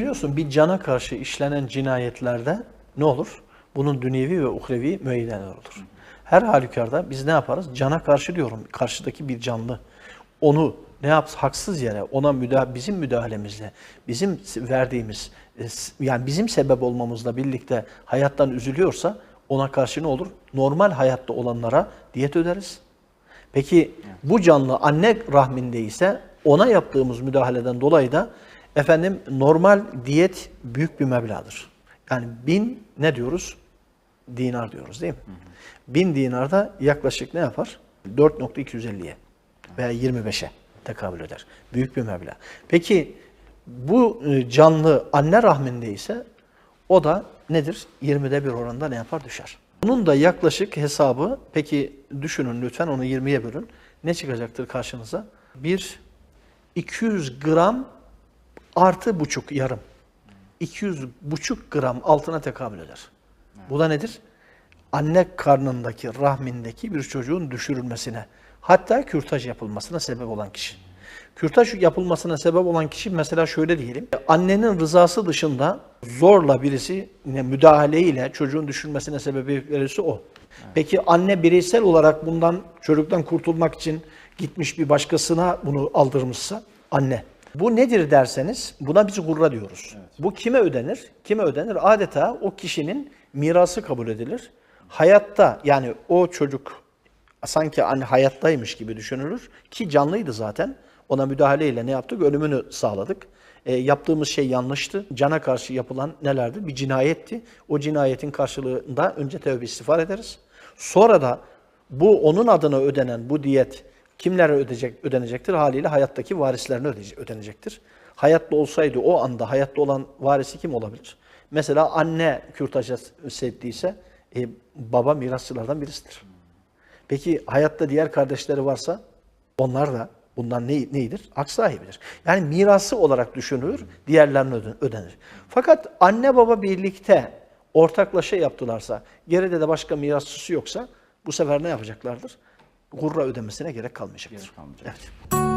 Biliyorsun bir cana karşı işlenen cinayetlerde ne olur? Bunun dünyevi ve uhrevi müeyyideler olur. Her halükarda biz ne yaparız? Cana karşı diyorum, karşıdaki bir canlı. Onu ne yaps haksız yere ona müda bizim müdahalemizle, bizim verdiğimiz e, yani bizim sebep olmamızla birlikte hayattan üzülüyorsa ona karşı ne olur? Normal hayatta olanlara diyet öderiz. Peki bu canlı anne rahmindeyse ona yaptığımız müdahaleden dolayı da efendim normal diyet büyük bir meblağdır. Yani bin ne diyoruz? Dinar diyoruz değil mi? Bin dinar da yaklaşık ne yapar? 4.250'ye veya 25'e tekabül eder. Büyük bir meblağ. Peki bu e, canlı anne rahmindeyse o da nedir? 20'de bir oranda ne yapar? Düşer. Bunun da yaklaşık hesabı, peki düşünün lütfen onu 20'ye bölün. Ne çıkacaktır karşınıza? Bir 200 gram artı buçuk yarım. 200 buçuk gram altına tekabül eder. Bu da nedir? Anne karnındaki, rahmindeki bir çocuğun düşürülmesine, hatta kürtaj yapılmasına sebep olan kişi. Kürtaj yapılmasına sebep olan kişi mesela şöyle diyelim. Annenin rızası dışında zorla birisi müdahaleyle çocuğun düşürülmesine sebebiyet verirse o. Peki anne bireysel olarak bundan çocuktan kurtulmak için gitmiş bir başkasına bunu aldırmışsa anne. Bu nedir derseniz buna biz gurra diyoruz. Bu kime ödenir? Kime ödenir? Adeta o kişinin mirası kabul edilir. Hayatta yani o çocuk sanki anne hayattaymış gibi düşünülür ki canlıydı zaten. Ona müdahaleyle ne yaptık? Ölümünü sağladık. E, yaptığımız şey yanlıştı. Cana karşı yapılan nelerdi? Bir cinayetti. O cinayetin karşılığında önce tövbe istiğfar ederiz. Sonra da bu onun adına ödenen bu diyet kimlere ödeyecek, ödenecektir? Haliyle hayattaki varislerine ödenecektir. Hayatta olsaydı o anda hayatta olan varisi kim olabilir? Mesela anne kürtaja sevdiyse e, baba mirasçılardan birisidir. Peki hayatta diğer kardeşleri varsa onlar da bundan ne, neydir? Hak sahibidir. Yani mirası olarak düşünülür, diğerlerine öden- ödenir. Fakat anne baba birlikte ortaklaşa yaptılarsa, geride de başka mirasçısı yoksa bu sefer ne yapacaklardır? Gurra ödemesine gerek kalmayacaktır. Gerek kalmayacak. Evet.